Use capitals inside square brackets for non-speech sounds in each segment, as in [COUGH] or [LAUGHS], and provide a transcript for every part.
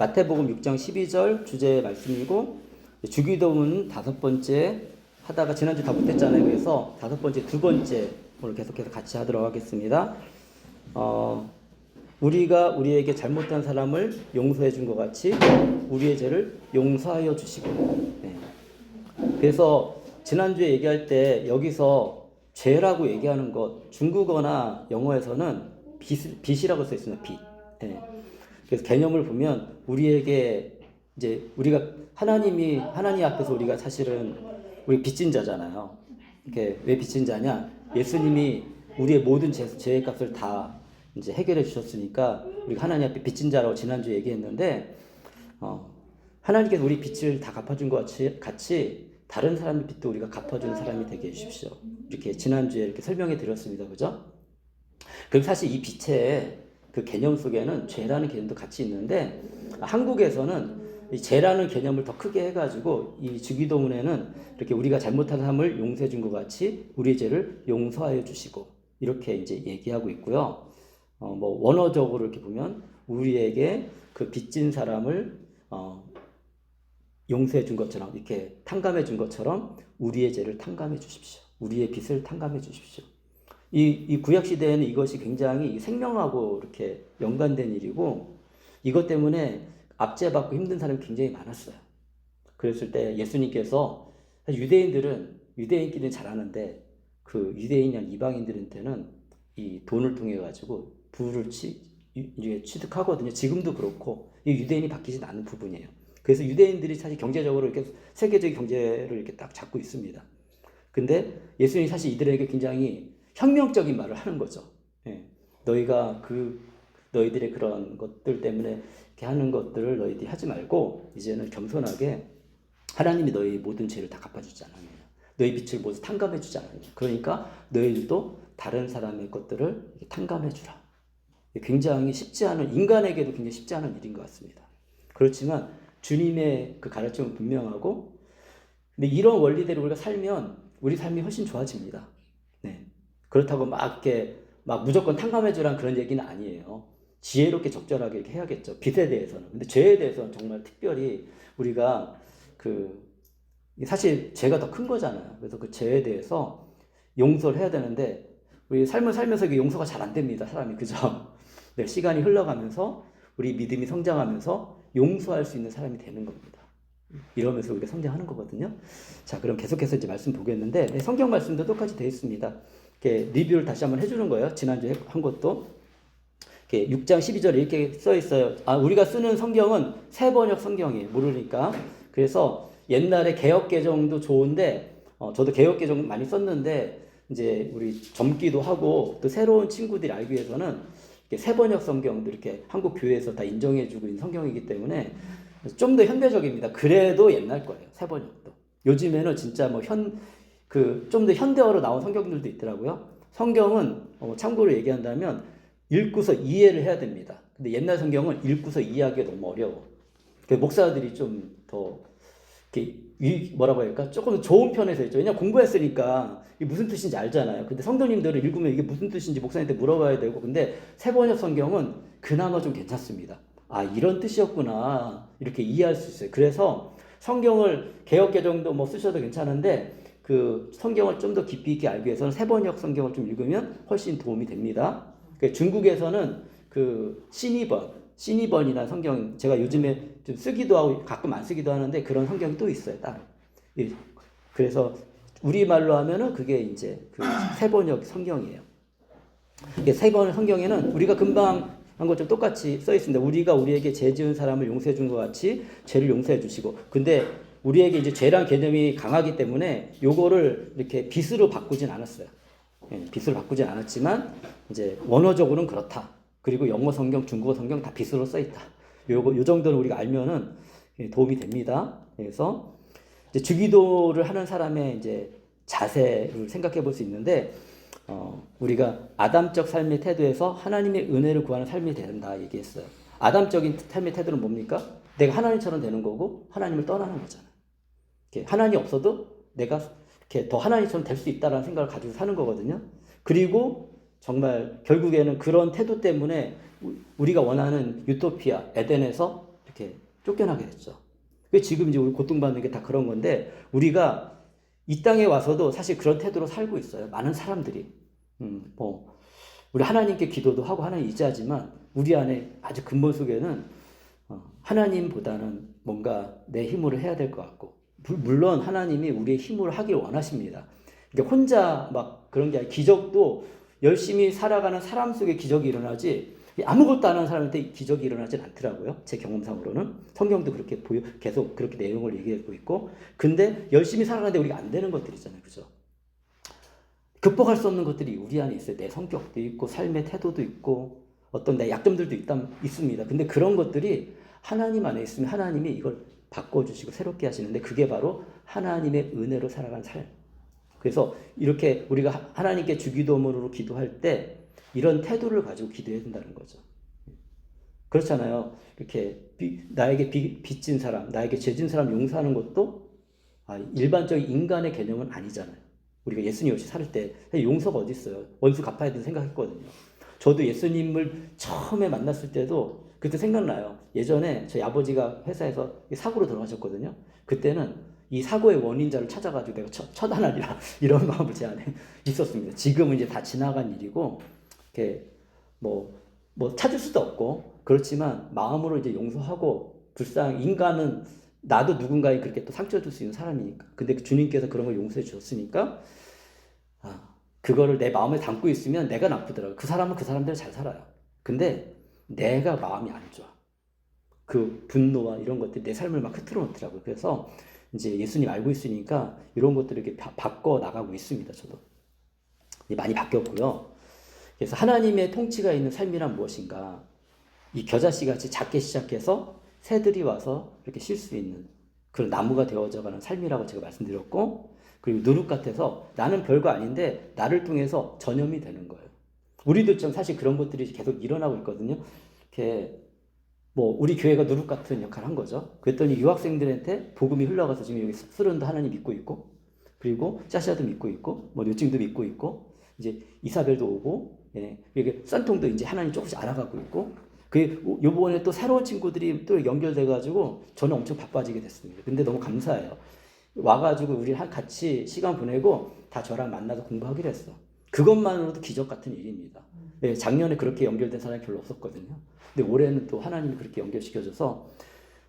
마태복음 6장 12절 주제 말씀이고 주기도문 다섯 번째 하다가 지난주 다 못했잖아요. 그래서 다섯 번째 두 번째 오늘 계속해서 같이 하도록 하겠습니다. 어, 우리가 우리에게 잘못한 사람을 용서해 준 것 같이 우리의 죄를 용서하여 주시고. 네. 그래서 지난주에 얘기할 때 여기서 죄라고 얘기하는 것 중국어나 영어에서는 빚, 빚이라고 써 있습니다. 빚. 네. 그래서 개념을 보면 우리에게 이제 우리가 하나님이 하나님 앞에서 우리가 사실은 우리 빚진 자잖아요. 이게 왜 빚진 자냐? 예수님이 우리의 모든 죄, 죄의 값을 다 이제 해결해 주셨으니까 우리가 하나님 앞에 빚진 자라고 지난주에 얘기했는데 어, 하나님께서 우리 빚을 다 갚아준 것 같이, 같이 다른 사람의 빚도 우리가 갚아주는 사람이 되게 해주십시오. 이렇게 지난주에 이렇게 설명해 드렸습니다. 그죠? 그럼 사실 이 빚의 그 개념 속에는 죄라는 개념도 같이 있는데 한국에서는 이 죄라는 개념을 더 크게 해가지고 이 주기도문에는 이렇게 우리가 잘못한 사람을 용서해 준 것 같이 우리의 죄를 용서하여 주시고 이렇게 이제 얘기하고 있고요. 어, 뭐 원어적으로 이렇게 보면 우리에게 그 빚진 사람을 어, 용서해 준 것처럼 이렇게 탕감해 준 것처럼 우리의 죄를 탕감해 주십시오. 우리의 빚을 탕감해 주십시오. 이, 이 구약 시대에는 이것이 굉장히 생명하고 이렇게 연관된 일이고 이것 때문에 압제받고 힘든 사람이 굉장히 많았어요. 그랬을 때 예수님께서 유대인들은 유대인끼리는 잘하는데 그 유대인이 아닌 이방인들한테는 이 돈을 통해 가지고 부를 치, 유- 취득하거든요. 지금도 그렇고 이 유대인이 바뀌진 않는 부분이에요. 그래서 유대인들이 사실 경제적으로 이렇게 세계적인 경제를 이렇게 딱 잡고 있습니다. 근데 예수님이 사실 이들에게 굉장히 혁명적인 말을 하는 거죠. 예. 너희가 그 너희들의 그런 것들 때문에 이렇게 하는 것들을 너희들이 하지 말고 이제는 겸손하게 하나님이 너희 모든 죄를 다 갚아주지 않았느냐. 너희 빛을 모두 탕감해주지 않았느냐. 그러니까 너희들도 다른 사람의 것들을 탕감해주라. 굉장히 쉽지 않은 인간에게도 굉장히 쉽지 않은 일인 것 같습니다. 그렇지만 주님의 그 가르침은 분명하고 근데 이런 원리대로 우리가 살면 우리 삶이 훨씬 좋아집니다. 네. 그렇다고 막 이렇게 막 무조건 탕감해주란 그런 얘기는 아니에요. 지혜롭게 적절하게 이렇게 해야겠죠. 빚에 대해서는. 근데 죄에 대해서는 정말 특별히 우리가 그 사실 죄가 더 큰 거잖아요. 그래서 그 죄에 대해서 용서를 해야 되는데 우리 삶을 살면서 이게 용서가 잘 안 됩니다. 사람이 그죠? [LAUGHS] 네, 시간이 흘러가면서 우리 믿음이 성장하면서 용서할 수 있는 사람이 되는 겁니다. 이러면서 우리가 성장하는 거거든요. 자, 그럼 계속해서 이제 말씀 보겠는데 네, 성경 말씀도 똑같이 되어 있습니다. 이렇게 리뷰를 다시 한번 해주는 거예요. 지난주에 한 것도 이렇게 6장 12절에 이렇게 써 있어요. 아, 우리가 쓰는 성경은 새 번역 성경이에요. 모르니까. 그래서 옛날에 개혁 개정도 좋은데 어, 저도 개혁 개정 많이 썼는데 이제 우리 젊기도 하고 또 새로운 친구들이 알기 위해서는 새 번역 성경도 이렇게 한국 교회에서 다 인정해주고 있는 성경이기 때문에 좀 더 현대적입니다. 그래도 옛날 거예요. 새 번역도. 요즘에는 진짜 뭐 현 그 좀 더 현대어로 나온 성경들도 있더라고요. 성경은 어, 참고로 얘기한다면 읽고서 이해를 해야 됩니다. 근데 옛날 성경은 읽고서 이해하기가 너무 어려워. 그 목사들이 좀 더 이렇게 이 뭐라고 할까 조금 좋은 편에서 있죠. 왜냐 면 공부했으니까 이게 무슨 뜻인지 알잖아요. 근데 성도님들을 읽으면 이게 무슨 뜻인지 목사님한테 물어봐야 되고 근데 세번역 성경은 그나마 좀 괜찮습니다. 아 이런 뜻이었구나 이렇게 이해할 수 있어요. 그래서 성경을 개혁 개정도 뭐 쓰셔도 괜찮은데 그 성경을 좀 더 깊이 있게 알기 위해서는 세번역 성경을 좀 읽으면 훨씬 도움이 됩니다. 그 중국에서는 그 신이번 신이번이라는 성경 제가 요즘에 좀 쓰기도 하고 가끔 안 쓰기도 하는데 그런 성경이 또 있어요 따로. 예, 그래서 우리 말로 하면은 그게 이제 그 세번역 성경이에요. 세번 성경에는 우리가 금방 한 것좀 똑같이 써 있습니다. 우리가 우리에게 죄 지은 사람을 용서해 준 것 같이 죄를 용서해 주시고. 근데 우리에게 이제 죄란 개념이 강하기 때문에 요거를 이렇게 빚으로 바꾸진 않았어요. 예, 빚으로 바꾸진 않았지만 이제 원어적으로는 그렇다. 그리고 영어 성경, 중국어 성경 다 빚으로 써 있다. 요거 요 정도는 우리가 알면은 예, 도움이 됩니다. 그래서 이제 주기도를 하는 사람의 이제 자세를 생각해 볼 수 있는데 어, 우리가 아담적 삶의 태도에서 하나님의 은혜를 구하는 삶이 된다 얘기했어요. 아담적인 삶의 태도는 뭡니까? 내가 하나님처럼 되는 거고 하나님을 떠나는 거잖아. 하나님 없어도 내가 이렇게 더 하나님처럼 될 수 있다라는 생각을 가지고 사는 거거든요. 그리고 정말 결국에는 그런 태도 때문에 우- 우리가 원하는 유토피아 에덴에서 이렇게 이렇게 쫓겨나게 됐죠. 그 지금 이제 우리 고통받는 게 다 그런 건데 우리가 이 땅에 와서도 사실 그런 태도로 살고 있어요. 많은 사람들이 음, 뭐 우리 하나님께 기도도 하고 하나님 의지하지만 우리 안에 아주 근본 속에는 어, 하나님보다는 뭔가 내 힘으로 해야 될 것 같고 물- 물론 하나님이 우리의 힘으로 하길 원하십니다. 그러니까 혼자 막 그런 게 아니라 기적도 열심히 살아가는 사람 속에 기적이 일어나지 아무것도 안 하는 사람한테 기적이 일어나진 않더라고요. 제 경험상으로는 성경도 그렇게 보여 계속 그렇게 내용을 얘기하고 있고 근데 열심히 살아가는데 우리가 안 되는 것들 있잖아요. 그죠? 극복할 수 없는 것들이 우리 안에 있어요. 내 성격도 있고 삶의 태도도 있고 어떤 내 약점들도 있다, 있습니다. 근데 그런 것들이 하나님 안에 있으면 하나님이 이걸 바꿔주시고 새롭게 하시는데 그게 바로 하나님의 은혜로 살아가는 삶. 그래서 이렇게 우리가 하- 하나님께 주기도문으로 기도할 때 이런 태도를 가지고 기도해야 된다는 거죠. 그렇잖아요. 이렇게 비- 나에게 비- 빚진 사람, 나에게 죄진 사람 용서하는 것도 아, 일반적인 인간의 개념은 아니잖아요. 우리가 예수님 없이 살 때 용서가 어디 있어요? 원수 갚아야 된다 생각했거든요. 저도 예수님을 처음에 만났을 때도 그때 생각나요. 예전에 저희 아버지가 회사에서 사고로 돌아가셨거든요. 그때는 이 사고의 원인자를 찾아가지고 내가 처, 처단하리라 [LAUGHS] 이런 마음을 제 안에 [LAUGHS] 있었습니다. 지금은 이제 다 지나간 일이고 이렇게 뭐, 뭐 찾을 수도 없고 그렇지만 마음으로 이제 용서하고 불쌍 인간은 나도 누군가에 그렇게 또 상처 줄 수 있는 사람이니까 근데 그 주님께서 그런 걸 용서해 주셨으니까 아, 그거를 내 마음에 담고 있으면 내가 나쁘더라고요. 그 사람은 그 사람대로 잘 살아요. 근데 내가 마음이 안 좋아. 그 분노와 이런 것들이 내 삶을 막 흐트러 놓더라고요. 그래서 이제 예수님 알고 있으니까 이런 것들을 이렇게 바, 바꿔 나가고 있습니다. 저도 많이 바뀌었고요. 그래서 하나님의 통치가 있는 삶이란 무엇인가? 이 겨자씨 같이 작게 시작해서 새들이 와서 이렇게 쉴 수 있는 그런 나무가 되어져가는 삶이라고 제가 말씀드렸고 그리고 누룩 같아서 나는 별거 아닌데 나를 통해서 전염이 되는 거예요. 우리도 좀 사실 그런 것들이 계속 일어나고 있거든요. 이렇게 뭐 우리 교회가 누룩 같은 역할을 한 거죠. 그랬더니 유학생들한테 복음이 흘러가서 지금 여기 스른도 하나님 믿고 있고 그리고 짜샤도 믿고 있고 뭐 요증도 믿고 있고 이제 이사벨도 오고 예. 이게 썬통도 이제 하나님 조금씩 알아가고 있고 그 요번에 또 새로운 친구들이 또 연결돼 가지고 저는 엄청 바빠지게 됐습니다. 근데 너무 감사해요. 와 가지고 우리 한 같이 시간 보내고 다 저랑 만나서 공부하기로 했어. 그것만으로도 기적 같은 일입니다. 예, 작년에 그렇게 연결된 사람이 별로 없었거든요. 근데 올해는 또 하나님이 그렇게 연결시켜줘서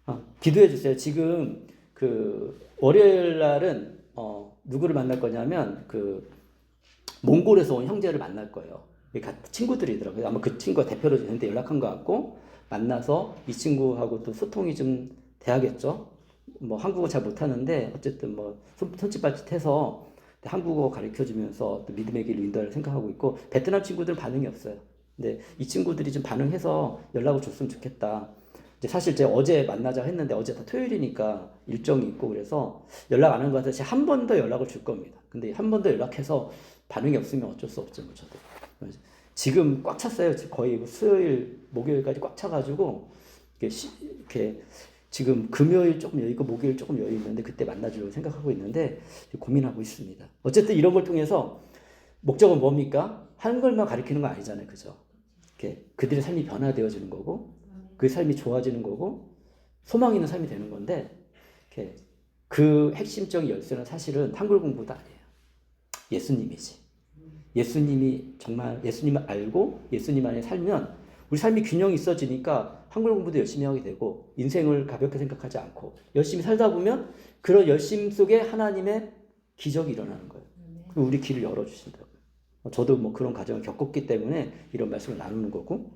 아, 기도해 주세요. 지금 그 월요일 날은 어, 누구를 만날 거냐면 그 몽골에서 온 형제를 만날 거예요. 친구들이더라고요. 아마 그 친구가 대표로 저한테 연락한 것 같고 만나서 이 친구하고 또 소통이 좀 돼야겠죠. 뭐 한국어 잘 못하는데 어쨌든 뭐 손- 손짓발짓해서 한국어 가르쳐 주면서 또 믿음의 길 인도할 생각하고 있고 베트남 친구들 반응이 없어요. 근데 이 친구들이 좀 반응해서 연락을 줬으면 좋겠다. 이제 사실 제가 어제 만나자 했는데 어제 다 토요일이니까 일정이 있고 그래서 연락 안 한 것 같아서 제가 한 번 더 연락을 줄 겁니다. 근데 한 번 더 연락해서 반응이 없으면 어쩔 수 없죠, 뭐 저도. 지금 꽉 찼어요. 거의 뭐 수요일, 목요일까지 꽉 차가지고 이렇게, 시, 이렇게 지금 금요일 조금 여유 있고 목요일 조금 여유 있는데 그때 만나주려고 생각하고 있는데 고민하고 있습니다. 어쨌든 이런 걸 통해서 목적은 뭡니까? 한 걸만 가리키는 건 아니잖아요, 그죠? 이렇게 그들의 삶이 변화되어지는 거고 그 삶이 좋아지는 거고 소망 있는 삶이 되는 건데 이렇게 그 핵심적인 열쇠는 사실은 한글 공부도 아니에요. 예수님이지. 예수님이 정말 예수님을 알고 예수님 안에 살면 우리 삶이 균형이 있어지니까 한글 공부도 열심히 하게 되고 인생을 가볍게 생각하지 않고 열심히 살다 보면 그런 열심 속에 하나님의 기적이 일어나는 거예요. 그리고 우리 길을 열어주신다고요. 저도 뭐 그런 과정을 겪었기 때문에 이런 말씀을 나누는 거고.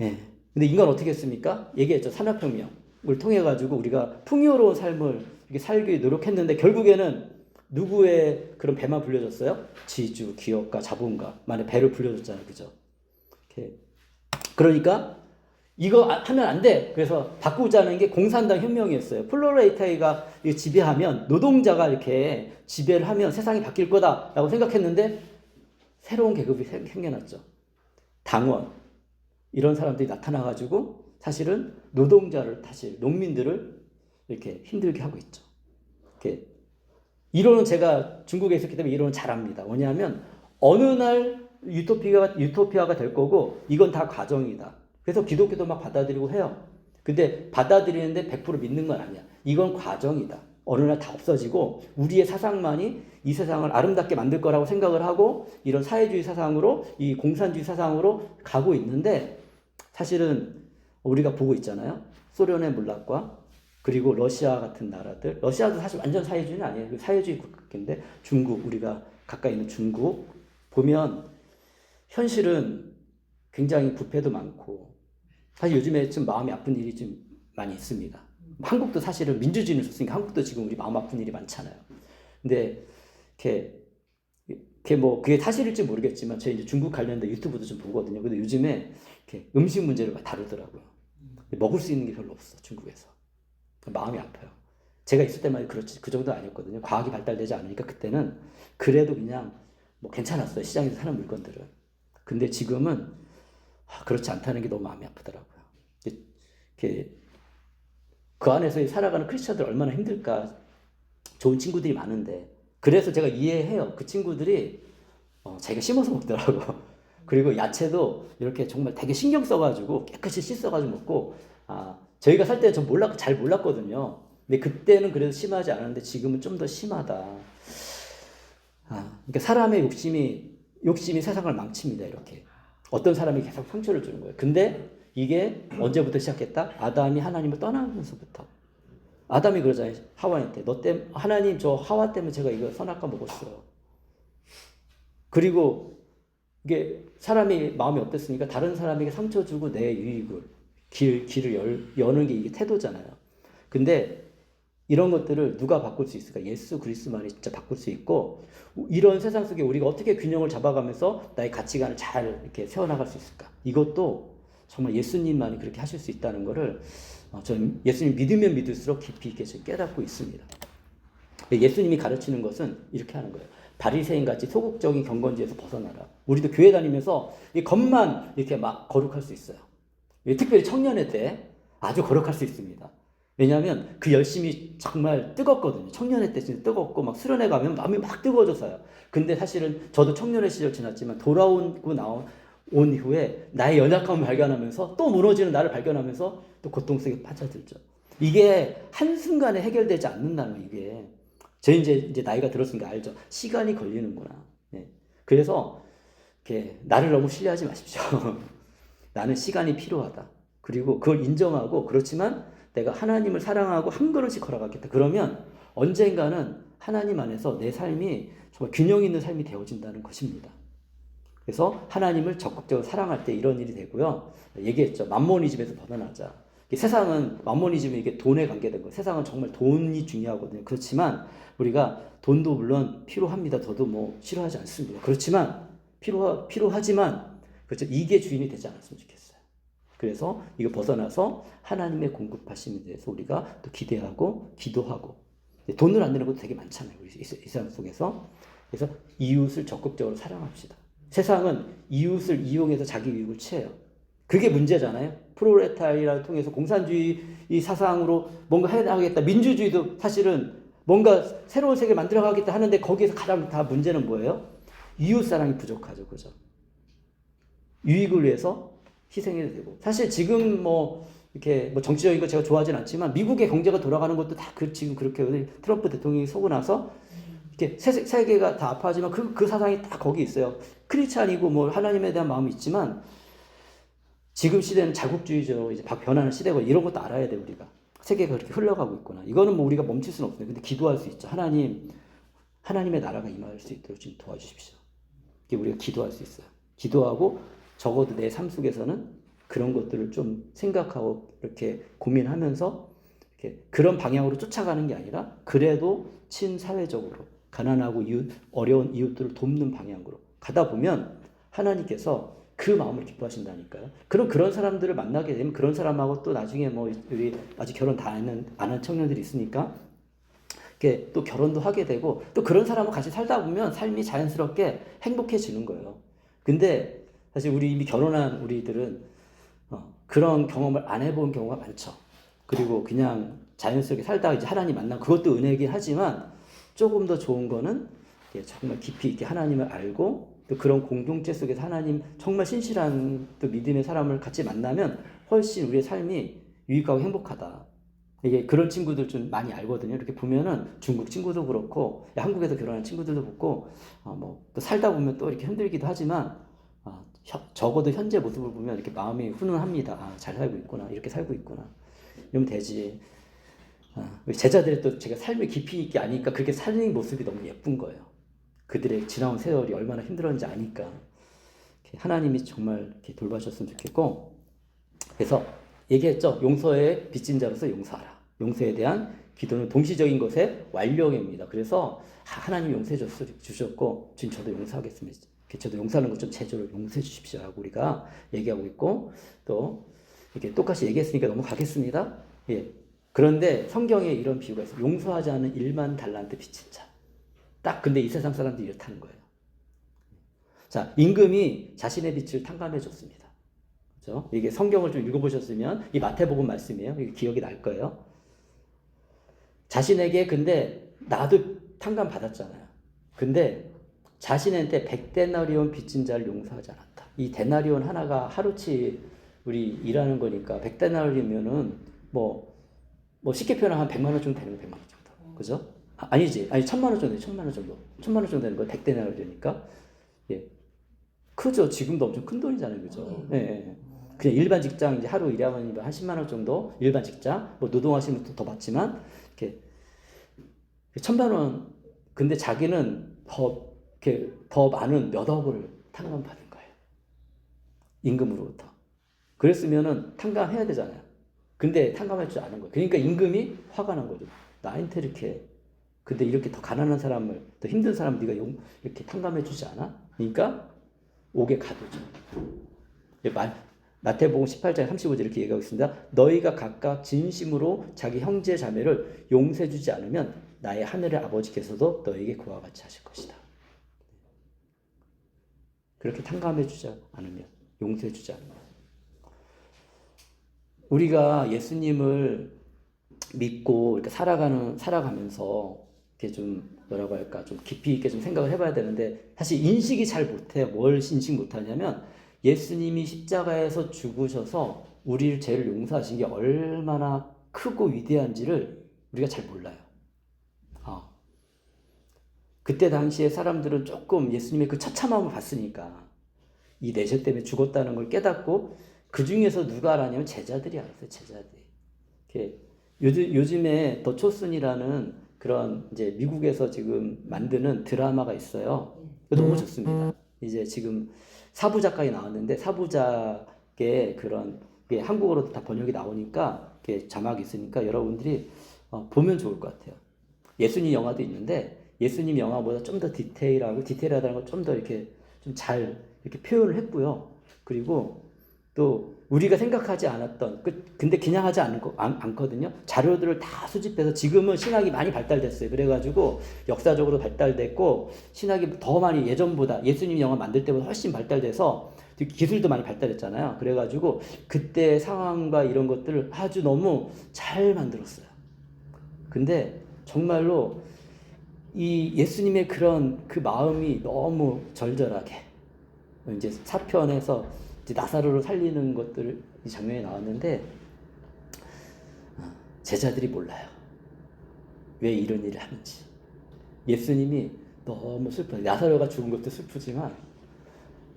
예. 근데 인간 어떻게 했습니까? 얘기했죠. 산업혁명을 통해 가지고 우리가 풍요로운 삶을 이렇게 살기 노력했는데 결국에는 누구의 그런 배만 불려줬어요? 지주, 기업가, 자본가만의 배를 불려줬잖아요. 그죠? 이렇게. 그러니까 이거 아- 하면 안 돼. 그래서 바꾸자는 게 공산당 혁명이었어요. 플로레이타이가 지배하면 노동자가 이렇게 지배를 하면 세상이 바뀔 거다라고 생각했는데 새로운 계급이 생- 생겨났죠. 당원 이런 사람들이 나타나가지고 사실은 노동자를 사실 농민들을 이렇게 힘들게 하고 있죠. 이렇게 이론은 제가 중국에 있었기 때문에 이론은 잘합니다. 뭐냐면 어느 날 유토피아가 유토피아가 될 거고 이건 다 과정이다. 그래서 기독교도 막 받아들이고 해요. 근데 받아들이는데 100% 믿는 건 아니야. 이건 과정이다. 어느 날 다 없어지고 우리의 사상만이 이 세상을 아름답게 만들 거라고 생각을 하고 이런 사회주의 사상으로 이 공산주의 사상으로 가고 있는데 사실은 우리가 보고 있잖아요. 소련의 몰락과 그리고 러시아 같은 나라들, 러시아도 사실 완전 사회주의는 아니에요. 그 사회주의 국가인데 중국, 우리가 가까이 있는 중국 보면 현실은 굉장히 부패도 많고 사실 요즘에 좀 마음이 아픈 일이 좀 많이 있습니다. 한국도 사실은 민주주의를 줬으니까 한국도 지금 우리 마음 아픈 일이 많잖아요. 근데 이렇게 뭐 그게 사실일지 모르겠지만 제가 이제 중국 관련된 유튜브도 좀 보거든요. 근데 요즘에 이렇게 음식 문제를 막 다루더라고요. 먹을 수 있는 게 별로 없어 중국에서. 마음이 아파요. 제가 있을 때만 그렇지 그 정도 아니었거든요. 과학이 발달되지 않으니까 그때는 그래도 그냥 뭐 괜찮았어요. 시장에서 사는 물건들은. 근데 지금은 아, 그렇지 않다는 게 너무 마음이 아프더라고요. 이렇게 그 안에서 살아가는 크리스천들 얼마나 힘들까. 좋은 친구들이 많은데 그래서 제가 이해해요. 그 친구들이 어, 자기가 심어서 먹더라고. [LAUGHS] 그리고 야채도 이렇게 정말 되게 신경 써가지고 깨끗이 씻어가지고 먹고 아 저희가 살 때는 전 몰랐 잘 몰랐거든요. 근데 그때는 그래도 심하지 않았는데 지금은 좀 더 심하다. 아, 그러니까 사람의 욕심이 욕심이 세상을 망칩니다. 이렇게 어떤 사람이 계속 상처를 주는 거예요. 근데 이게 언제부터 시작했다? 아담이 하나님을 떠나면서부터. 아담이 그러잖아요. 하와한테 너 때문에 하나님 저 하와 때문에 제가 이거 선악과 먹었어요. 그리고 이게 사람이 마음이 어땠으니까 다른 사람에게 상처 주고 내 유익을 길 길을 열, 여는 게 이게 태도잖아요. 근데 이런 것들을 누가 바꿀 수 있을까? 예수 그리스만이 진짜 바꿀 수 있고 이런 세상 속에 우리가 어떻게 균형을 잡아가면서 나의 가치관을 잘 이렇게 세워나갈 수 있을까? 이것도 정말 예수님만이 그렇게 하실 수 있다는 것을 어, 저는 예수님 믿으면 믿을수록 깊이 있게 깨닫고 있습니다. 예수님이 가르치는 것은 이렇게 하는 거예요. 바리새인 같이 소극적인 경건지에서 벗어나라. 우리도 교회 다니면서 이 겉만 이렇게 막 거룩할 수 있어요. 특별히 청년회 때 아주 거룩할 수 있습니다. 왜냐하면 그 열심이 정말 뜨겁거든요. 청년회 때 진짜 뜨겁고 막 수련회 가면 마음이 막 뜨거워져서요. 근데 사실은 저도 청년회 시절 지났지만 돌아오고 나온 온 이후에 나의 연약함을 발견하면서 또 무너지는 나를 발견하면서 또 고통 속에 빠져들죠. 이게 한순간에 해결되지 않는다는 거 이게. 저 이제 이제 나이가 들었으니까 알죠. 시간이 걸리는구나. 네. 그래서 이렇게 나를 너무 신뢰하지 마십시오. [LAUGHS] 나는 시간이 필요하다. 그리고 그걸 인정하고 그렇지만 내가 하나님을 사랑하고 한 걸음씩 걸어가겠다. 그러면 언젠가는 하나님 안에서 내 삶이 정말 균형 있는 삶이 되어진다는 것입니다. 그래서 하나님을 적극적으로 사랑할 때 이런 일이 되고요. 얘기했죠. 만모니즘에서 벗어나자. 세상은 만모니즘이 이게 돈에 관계된 거예요. 세상은 정말 돈이 중요하거든요. 그렇지만 우리가 돈도 물론 필요합니다. 저도 뭐 싫어하지 않습니다. 그렇지만 필요 필요하지만 그렇죠. 이게 주인이 되지 않았으면 좋겠어요. 그래서 이거 벗어나서 하나님의 공급하심에 대해서 우리가 또 기대하고 기도하고 돈을 안 내는 것도 되게 많잖아요. 우리 이 세상 속에서 그래서 이웃을 적극적으로 사랑합시다. 세상은 이웃을 이용해서 자기 이익을 취해요. 그게 문제잖아요. 프로레타리아를 통해서 공산주의 사상으로 뭔가 해나가겠다. 민주주의도 사실은 뭔가 새로운 세계 만들어가겠다 하는데 거기에서 가장 다 문제는 뭐예요? 이웃 사랑이 부족하죠. 그죠? 유익을 위해서 희생해도 되고. 사실 지금 뭐 이렇게 뭐 정치적인 거 제가 좋아하진 않지만 미국의 경제가 돌아가는 것도 다 그 지금 그렇게 트럼프 대통령이 서고 나서 이렇게 세, 세계가 다 아파하지만 그, 그 사상이 다 거기 있어요. 크리스찬이고 뭐 하나님에 대한 마음이 있지만 지금 시대는 자국주의죠. 이제 변하는 시대고 이런 것도 알아야 돼 우리가. 세계가 그렇게 흘러가고 있구나. 이거는 뭐 우리가 멈출 수는 없어요. 근데 기도할 수 있죠. 하나님, 하나님의 나라가 임할 수 있도록 좀 도와주십시오. 이게 우리가 기도할 수 있어요. 기도하고 적어도 내 삶 속에서는 그런 것들을 좀 생각하고 이렇게 고민하면서 이렇게 그런 방향으로 쫓아가는 게 아니라 그래도 친사회적으로 가난하고 이웃, 어려운 이웃들을 돕는 방향으로 가다 보면 하나님께서 그 마음을 기뻐하신다니까요. 그럼 그런 사람들을 만나게 되면 그런 사람하고 또 나중에 뭐 우리 아직 결혼 다 하는 안한 청년들이 있으니까 이렇게 또 결혼도 하게 되고 또 그런 사람과 같이 살다 보면 삶이 자연스럽게 행복해지는 거예요. 근데 사실 우리 이미 결혼한 우리들은 어, 그런 경험을 안 해본 경우가 많죠. 그리고 그냥 자연스럽게 살다가 이제 하나님 만난 그것도 은혜이긴 하지만 조금 더 좋은 거는 정말 깊이 있게 하나님을 알고 또 그런 공동체 속에서 하나님 정말 신실한 또 믿음의 사람을 같이 만나면 훨씬 우리의 삶이 유익하고 행복하다. 이게 그런 친구들 좀 많이 알거든요. 이렇게 보면은 중국 친구도 그렇고 한국에서 결혼한 친구들도 그렇고 어, 뭐또 살다 보면 또 이렇게 힘들기도 하지만 적어도 현재 모습을 보면 이렇게 마음이 훈훈합니다. 아, 잘 살고 있구나. 이렇게 살고 있구나. 이러면 되지. 아, 제자들의 또 제가 삶의 깊이 있게 아니까 그렇게 사는 모습이 너무 예쁜 거예요. 그들의 지나온 세월이 얼마나 힘들었는지 아니까 하나님이 정말 이렇게 돌봐주셨으면 좋겠고 그래서 얘기했죠. 용서의 빚진 자로서 용서하라. 용서에 대한 기도는 동시적인 것의 완료입니다. 그래서 하- 하나님 용서해 줬- 주셨고 지금 저도 용서하겠습니다. 저도 용서하는 것 좀 제대로 용서해 주십시오라고 우리가 얘기하고 있고 또 이렇게 똑같이 얘기했으니까 넘어가겠습니다. 예. 그런데 성경에 이런 비유가 있어요. 용서하지 않은 일만 달란트 빚진 자. 딱 근데 이 세상 사람들이 이렇다는 거예요. 자, 임금이 자신의 빚을 탕감해 줬습니다. 그죠? 이게 성경을 좀 읽어보셨으면 이 마태복음 말씀이에요. 이게 기억이 날 거예요. 자신에게 근데 나도 탕감 받았잖아요. 근데 자신한테 백데나리온 빚진 자를 용서하지 않았다. 이 데나리온 하나가 하루치 우리 일하는 거니까 백데나리온이면은 뭐, 뭐 쉽게 표현하면 한 100만 원 정도 되는 거 100만 원 정도. 그죠? 아, 아니지. 아니 천만 원 정도, 천만 원 정도. 천만 원 정도 되는 거 백데나리온이니까. 예. 크죠. 지금도 엄청 큰 돈이잖아요. 그죠? 예. 예. 그냥 일반 직장 이제 하루 일하면 한 10만 원 정도 일반 직장 뭐 노동하시면 또더 받지만 이렇게 천만 원 근데 자기는 더 이렇게 더 많은 몇 억을 탕감 받은 거예요. 임금으로부터. 그랬으면은 탕감해야 되잖아요. 근데 탕감해 주지 않은 거예요. 그러니까 임금이 화가 난 거죠. 나한테 이렇게 근데 이렇게 더 가난한 사람을 더 힘든 사람 네가 용, 이렇게 탕감해 주지 않아? 그러니까 옥에 가두죠. 예, 말, 마태복음 18장 35절 이렇게 얘기하고 있습니다. 너희가 각각 진심으로 자기 형제 자매를 용서해 주지 않으면 나의 하늘의 아버지께서도 너에게 그와 같이 하실 것이다. 그렇게 탕감해 주지 않으면 용서해 주지 않으면 우리가 예수님을 믿고 이렇게 살아가는 살아가면서 이렇게 좀 뭐라고 할까 좀 깊이 있게 좀 생각을 해봐야 되는데 사실 인식이 잘 못해 뭘 인식 못하냐면 예수님이 십자가에서 죽으셔서 우리를 죄를 용서하신 게 얼마나 크고 위대한지를 우리가 잘 몰라요. 어. 그때 당시에 사람들은 조금 예수님의 그 처참함을 봤으니까 이 내셔 때문에 죽었다는 걸 깨닫고 그 중에서 누가 알았냐면 제자들이 알았어요. 제자들이. 이렇게 요즘 요즘에 더 초슨이라는 그런 이제 미국에서 지금 만드는 드라마가 있어요. 너무 좋습니다. 이제 지금 사부작가에 나왔는데 사부작의 그런 게 한국어로도 다 번역이 나오니까 이게 자막이 있으니까 여러분들이 어, 보면 좋을 것 같아요. 예수님 영화도 있는데 예수님 영화보다 좀 더 디테일하고 디테일하다는 걸 좀 더 이렇게 좀 잘 이렇게 표현을 했고요. 그리고 또 우리가 생각하지 않았던 그 근데 그냥 하지 않, 않거든요. 자료들을 다 수집해서 지금은 신학이 많이 발달됐어요. 그래가지고 역사적으로 발달됐고 신학이 더 많이 예전보다 예수님 영화 만들 때보다 훨씬 발달돼서 기술도 많이 발달했잖아요. 그래가지고 그때 상황과 이런 것들을 아주 너무 잘 만들었어요. 근데 정말로 이 예수님의 그런 그 마음이 너무 절절하게 이제 사편에서 이제 나사로를 살리는 것들 이 장면이 나왔는데 어, 제자들이 몰라요. 왜 이런 일을 하는지. 예수님이 너무 슬퍼요. 나사로가 죽은 것도 슬프지만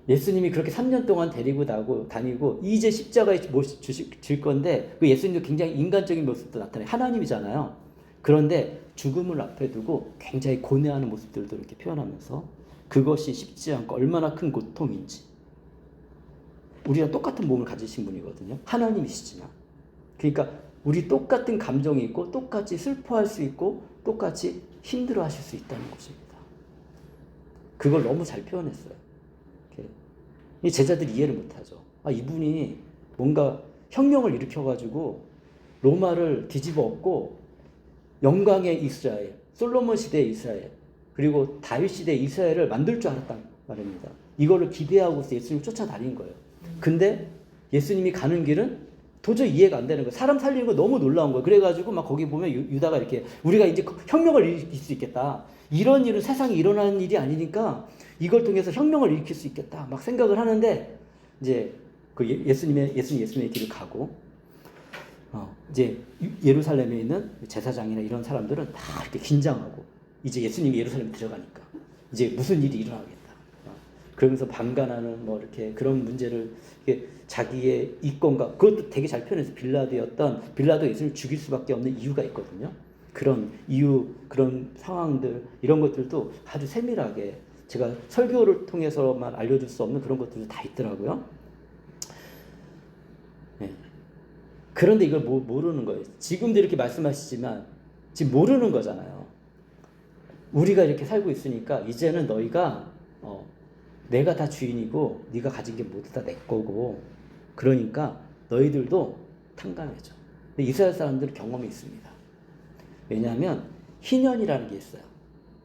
예수님이 그렇게 3년 동안 데리고 나고 다니고 이제 십자가에 질 건데 그 예수님도 굉장히 인간적인 모습도 나타내 하나님이잖아요. 그런데 죽음을 앞에 두고 굉장히 고뇌하는 모습들도 이렇게 표현하면서 그것이 쉽지 않고 얼마나 큰 고통인지 우리랑 똑같은 몸을 가지신 분이거든요. 하나님이시지만. 그러니까 우리 똑같은 감정이 있고 똑같이 슬퍼할 수 있고 똑같이 힘들어 하실 수 있다는 것입니다. 그걸 너무 잘 표현했어요. 이 제자들이 이해를 못하죠. 아, 이분이 뭔가 혁명을 일으켜가지고 로마를 뒤집어 엎고 영광의 이스라엘, 솔로몬 시대의 이스라엘, 그리고 다윗 시대의 이스라엘을 만들 줄 알았단 말입니다. 이거를 기대하고 예수님을 쫓아다닌 거예요. 근데 예수님이 가는 길은 도저히 이해가 안 되는 거예요. 사람 살리는 거 너무 놀라운 거예요. 그래가지고 막 거기 보면 유, 다가 이렇게 우리가 이제 혁명을 일으킬 수 있겠다. 이런 일은 세상에 일어나는 일이 아니니까 이걸 통해서 혁명을 일으킬 수 있겠다. 막 생각을 하는데 이제 그 예- 예수님의 예수님 예수님의 길을 가고 어, 이제 유- 예루살렘에 있는 제사장이나 이런 사람들은 다 이렇게 긴장하고 이제 예수님이 예루살렘에 들어가니까 이제 무슨 일이 일어나겠다. 어, 그러면서 방관하는 뭐 이렇게 그런 문제를 이게 자기의 이권과 그것도 되게 잘 표현해서 빌라도였던 빌라도 예수를 죽일 수밖에 없는 이유가 있거든요. 그런 이유 그런 상황들 이런 것들도 아주 세밀하게 제가 설교를 통해서만 알려줄 수 없는 그런 것들도 다 있더라고요. 네. 그런데 이걸 모, 모르는 거예요. 지금도 이렇게 말씀하시지만 지금 모르는 거잖아요. 우리가 이렇게 살고 있으니까 이제는 너희가 어, 내가 다 주인이고 네가 가진 게 모두 다 내 거고 그러니까 너희들도 탕감해줘. 근데 이스라엘 사람들은 경험이 있습니다. 왜냐하면 희년이라는 게 있어요.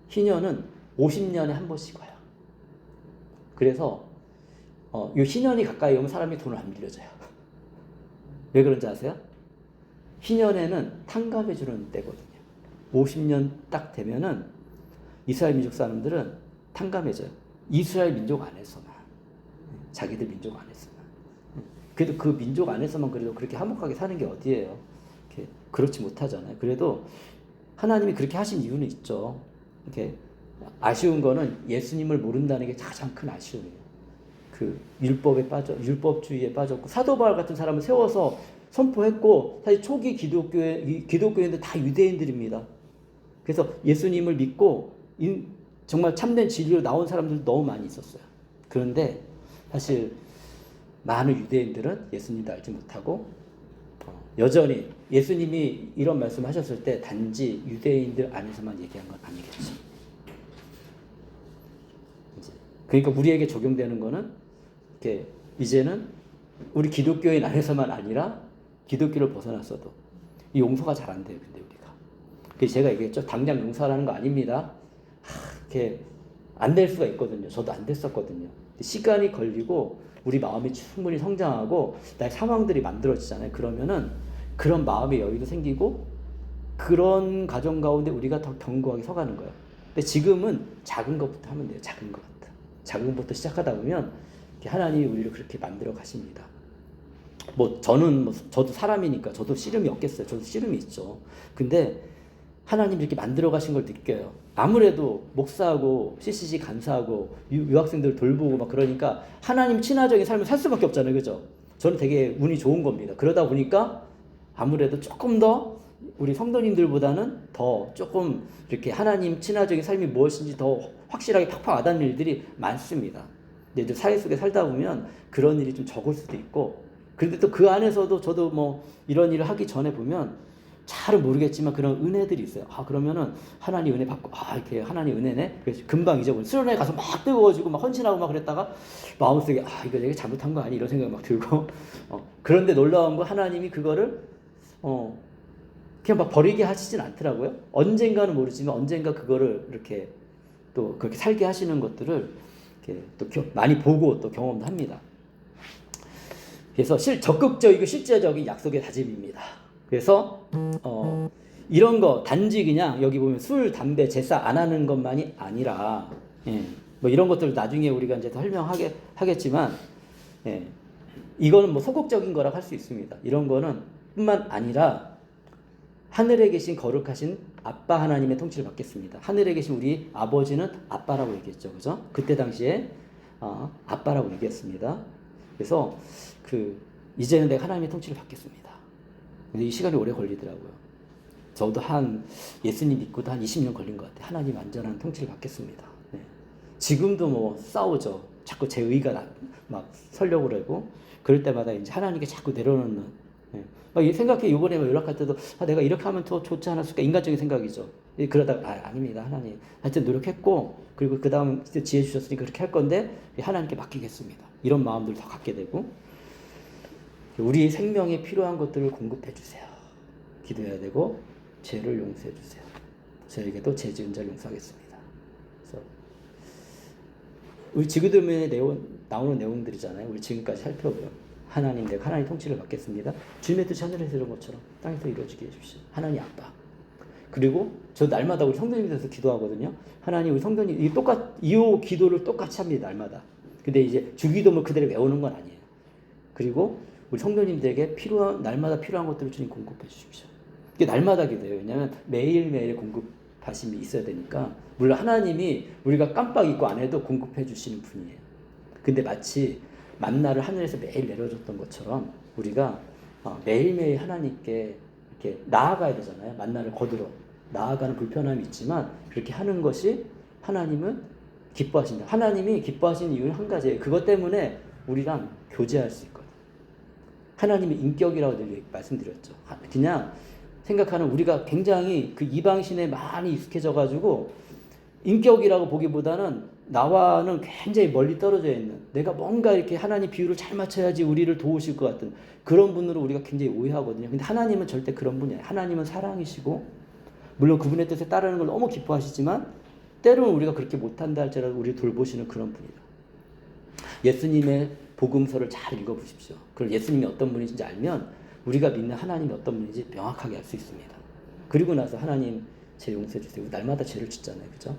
희년은 50년에 한 번씩 와요. 그래서 어, 이 희년이 가까이 오면 사람이 돈을 안 빌려줘요. 왜 그런지 아세요? 희년에는 탕감해 주는 때거든요. 50년 딱 되면은 이스라엘 민족 사람들은 탕감해져요. 이스라엘 민족 안에서만. 자기들 민족 안에서만. 그래도 그 민족 안에서만 그래도 그렇게 화목하게 사는 게 어디예요? 이렇게 그렇지 못하잖아요. 그래도 하나님이 그렇게 하신 이유는 있죠. 이렇게 아쉬운 거는 예수님을 모른다는 게 가장 큰 아쉬움이에요. 그 율법에 빠져 율법주의에 빠졌고 사도 바울 같은 사람을 세워서 선포했고 사실 초기 기독교회 이 기독교인들 다 유대인들입니다. 그래서 예수님을 믿고 인- 정말 참된 진리로 나온 사람들 너무 많이 있었어요. 그런데 사실 많은 유대인들은 예수님도 알지 못하고 어, 여전히 예수님이 이런 말씀하셨을 때 단지 유대인들 안에서만 얘기한 건 아니겠지. 그러니까 우리에게 적용되는 거는 이렇게 이제는 우리 기독교인 안에서만 아니라 기독교를 벗어났어도 이 용서가 잘 안 돼요. 근데 우리가. 그래서 제가 얘기했죠. 당장 용서하라는 거 아닙니다. 하, 이렇게 안 될 수가 있거든요. 저도 안 됐었거든요. 시간이 걸리고 우리 마음이 충분히 성장하고 나의 상황들이 만들어지잖아요. 그러면은 그런 마음의 여유도 생기고 그런 과정 가운데 우리가 더 견고하게 서가는 거예요. 근데 지금은 작은 것부터 하면 돼요. 작은 것부터. 작은 것부터 시작하다 보면 하나님이 우리를 그렇게 만들어 가십니다. 뭐 저는 뭐 저도 사람이니까 저도 씨름이 없겠어요. 저도 씨름이 있죠. 근데 하나님 이렇게 만들어 가신 걸 느껴요. 아무래도 목사하고 CCC 간사하고 유, 유학생들 돌보고 막 그러니까 하나님 친화적인 삶을 살 수밖에 없잖아요. 그죠? 저는 되게 운이 좋은 겁니다. 그러다 보니까 아무래도 조금 더 우리 성도님들보다는 더 조금 이렇게 하나님 친화적인 삶이 무엇인지 더 확실하게 팍팍 와닿는 일들이 많습니다. 이제 사회 속에 살다 보면 그런 일이 좀 적을 수도 있고 그런데 또 그 안에서도 저도 뭐 이런 일을 하기 전에 보면 잘은 모르겠지만 그런 은혜들이 있어요. 아 그러면은 하나님 은혜 받고 아 이렇게 하나님 은혜네. 그래서 금방 잊어버려. 수련회 가서 막 뜨거워지고 막 헌신하고 막 그랬다가 마음속에 아 이거 내가 잘못한 거 아니 이런 생각 막 들고 [LAUGHS] 어, 그런데 놀라운 거 하나님이 그거를 어 그냥 막 버리게 하시진 않더라고요. 언젠가는 모르지만 언젠가 그거를 이렇게 또 그렇게 살게 하시는 것들을 이렇게 또 겨- 많이 보고 또 경험도 합니다. 그래서 실 적극적이고 실제적인 약속의 다짐입니다. 그래서 어, 이런 거 단지 그냥 여기 보면 술, 담배, 제사 안 하는 것만이 아니라 예, 뭐 이런 것들 나중에 우리가 이제 더 설명하게 하겠지만 예, 이거는 뭐 소극적인 거라 할 수 있습니다. 이런 거는 뿐만 아니라 하늘에 계신 거룩하신 아빠 하나님의 통치를 받겠습니다. 하늘에 계신 우리 아버지는 아빠라고 얘기했죠, 그죠? 그때 당시에 어, 아빠라고 얘기했습니다. 그래서 그 이제는 내가 하나님의 통치를 받겠습니다. 근데 이 시간이 오래 걸리더라고요. 저도 한 예수님 믿고도 한 20년 걸린 것 같아요. 하나님 완전한 통치를 받겠습니다. 네. 지금도 뭐 싸우죠. 자꾸 제 의가 나- 막 설려고 그러고 그럴 때마다 이제 하나님께 자꾸 내려놓는. 네. 막 이- 생각해 이번에 뭐 연락할 때도 아, 내가 이렇게 하면 더 좋지 않았을까 인간적인 생각이죠. 예, 그러다가 아, 아닙니다 하나님. 하여튼 노력했고 그리고 그 다음 지혜 주셨으니 그렇게 할 건데 하나님께 맡기겠습니다. 이런 마음들 더 갖게 되고 우리 생명에 필요한 것들을 공급해 주세요. 기도해야 되고 죄를 용서해 주세요. 저에게도 죄 지은 자를 용서하겠습니다. 그래서 우리 지구도면에 내용, 나오는 내용들이잖아요. 우리 지금까지 살펴보면 하나님 내가 하나님 통치를 받겠습니다. 주님의 뜻이 하늘에서 이런 것처럼 땅에서 이루어지게 해주십시오. 하나님 아빠. 그리고 저 날마다 우리 성도님들에서 기도하거든요. 하나님 우리 성도님 이 똑같 이 기도를 똑같이 합니다. 날마다. 근데 이제 주기도문 그대로 외우는 건 아니에요. 그리고 우리 성도님들에게 필요한 날마다 필요한 것들을 주님 공급해 주십시오. 이게 날마다 기도예요. 왜냐하면 매일 매일 공급하심이 있어야 되니까 물론 하나님이 우리가 깜빡 잊고 안 해도 공급해 주시는 분이에요. 근데 마치 만나를 하늘에서 매일 내려줬던 것처럼 우리가 어, 매일매일 하나님께 이렇게 나아가야 되잖아요. 만나를 거두러 나아가는 불편함이 있지만 그렇게 하는 것이 하나님은 기뻐하신다. 하나님이 기뻐하시는 이유는 한 가지예요. 그것 때문에 우리랑 교제할 수 있거든. 하나님의 인격이라고 늘 말씀드렸죠. 하- 그냥 생각하는 우리가 굉장히 그 이방신에 많이 익숙해져 가지고 인격이라고 보기보다는 나와는 굉장히 멀리 떨어져 있는 내가 뭔가 이렇게 하나님 비율을 잘 맞춰야지 우리를 도우실 것 같은 그런 분으로 우리가 굉장히 오해하거든요. 근데 하나님은 절대 그런 분이 아니에요. 하나님은 사랑이시고 물론 그분의 뜻에 따르는 걸 너무 기뻐하시지만 때로는 우리가 그렇게 못한다 할지라도 우리를 돌보시는 그런 분이다. 예수님의 복음서를 잘 읽어보십시오. 그럼 예수님이 어떤 분이신지 알면 우리가 믿는 하나님이 어떤 분인지 명확하게 알 수 있습니다. 그리고 나서 하나님 제 용서해 주세요. 날마다 죄를 짓잖아요. 그죠?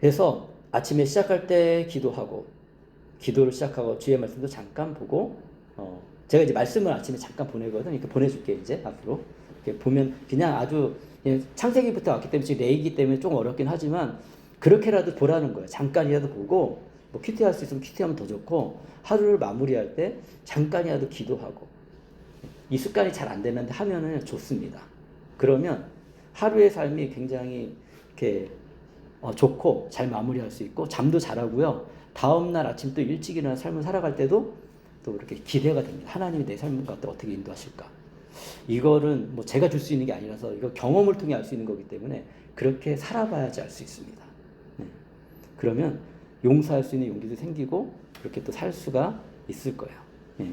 그래서 아침에 시작할 때 기도하고 기도를 시작하고 주의 말씀도 잠깐 보고 어, 제가 이제 말씀을 아침에 잠깐 보내거든. 이렇게 보내줄게 이제 앞으로 이렇게 보면 그냥 아주 창세기부터 왔기 때문에 지금 레이기 때문에 좀 어렵긴 하지만 그렇게라도 보라는 거예요. 잠깐이라도 보고 뭐 큐티 할 수 있으면 큐티 하면 더 좋고 하루를 마무리할 때 잠깐이라도 기도하고 이 습관이 잘 안 되는데 하면은 좋습니다. 그러면 하루의 삶이 굉장히 이렇게 어, 좋고 잘 마무리할 수 있고 잠도 잘하고요. 다음 날 아침 또 일찍 일어나 삶을 살아갈 때도 또 이렇게 기대가 됩니다. 하나님이 내 삶을 갖다 어떻게 인도하실까? 이거는 뭐 제가 줄 수 있는 게 아니라서 이거 경험을 통해 알 수 있는 거기 때문에 그렇게 살아봐야지 알 수 있습니다. 네. 그러면 용서할 수 있는 용기도 생기고 그렇게 또 살 수가 있을 거예요. 네.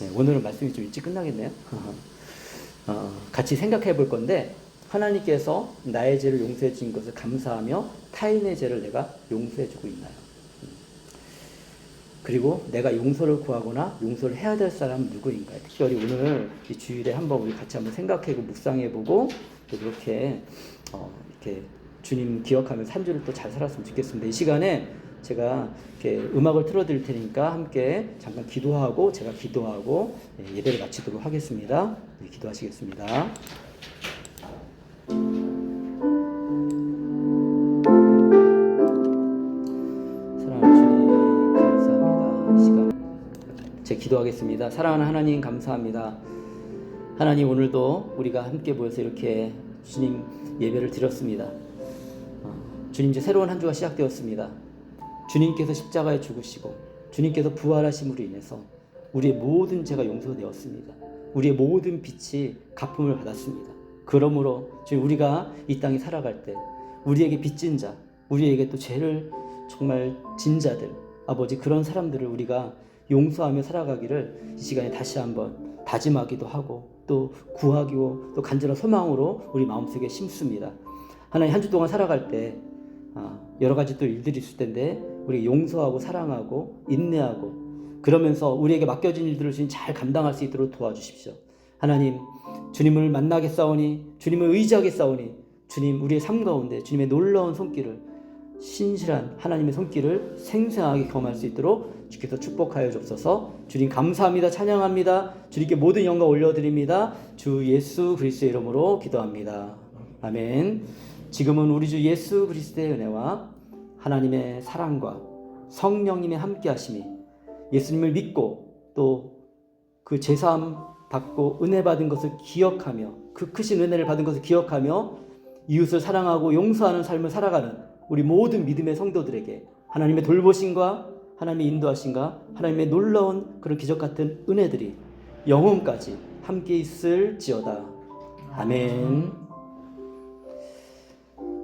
네, 오늘은 말씀이 좀 일찍 끝나겠네요. [LAUGHS] 어, 같이 생각해 볼 건데 하나님께서 나의 죄를 용서해 주신 것을 감사하며 타인의 죄를 내가 용서해 주고 있나요? 음. 그리고 내가 용서를 구하거나 용서를 해야 될 사람은 누구인가요? 특별히 오늘 이 주일에 한번 우리 같이 한번 생각해보고 묵상해보고 또 그렇게 어, 이렇게 주님 기억하면서 한 주를 또 잘 살았으면 좋겠습니다. 이 시간에 제가 이렇게 음악을 틀어드릴 테니까 함께 잠깐 기도하고 제가 기도하고 예, 예배를 마치도록 하겠습니다. 네, 기도하시겠습니다. 기도하겠습니다. 사랑하는 하나님 감사합니다. 하나님 오늘도 우리가 함께 모여서 이렇게 주님 예배를 드렸습니다. 어, 주님 이제 새로운 한 주가 시작되었습니다. 주님께서 십자가에 죽으시고 주님께서 부활하심으로 인해서 우리의 모든 죄가 용서되었습니다. 우리의 모든 빛이 가품을 받았습니다. 그러므로 주님 우리가 이 땅에 살아갈 때 우리에게 빚진 자, 우리에게 또 죄를 정말 진 자들, 아버지 그런 사람들을 우리가 용서하며 살아가기를 이 시간에 다시 한번 다짐하기도 하고 또 구하기고 또 간절한 소망으로 우리 마음속에 심습니다. 하나님 한 주 동안 살아갈 때 아, 여러 가지 또 일들이 있을 텐데 우리 용서하고 사랑하고 인내하고 그러면서 우리에게 맡겨진 일들을 주님 잘 감당할 수 있도록 도와주십시오. 하나님 주님을 만나겠사오니 주님을 의지하겠사오니 주님 우리의 삶 가운데 주님의 놀라운 손길을 신실한 하나님의 손길을 생생하게 경험할 수 있도록 주께서 축복하여 주옵소서. 주님 감사합니다. 찬양합니다. 주님께 모든 영광 올려드립니다. 주 예수 그리스도의 이름으로 기도합니다. 아멘. 지금은 우리 주 예수 그리스도의 은혜와 하나님의 사랑과 성령님의 함께하심이 예수님을 믿고 또 그 제사함 받고 은혜 받은 것을 기억하며 그 크신 은혜를 받은 것을 기억하며 이웃을 사랑하고 용서하는 삶을 살아가는 우리 모든 믿음의 성도들에게 하나님의 돌보심과 하나님의 인도하심과 하나님의 놀라운 그런 기적 같은 은혜들이 영혼까지 함께 있을지어다. 아멘.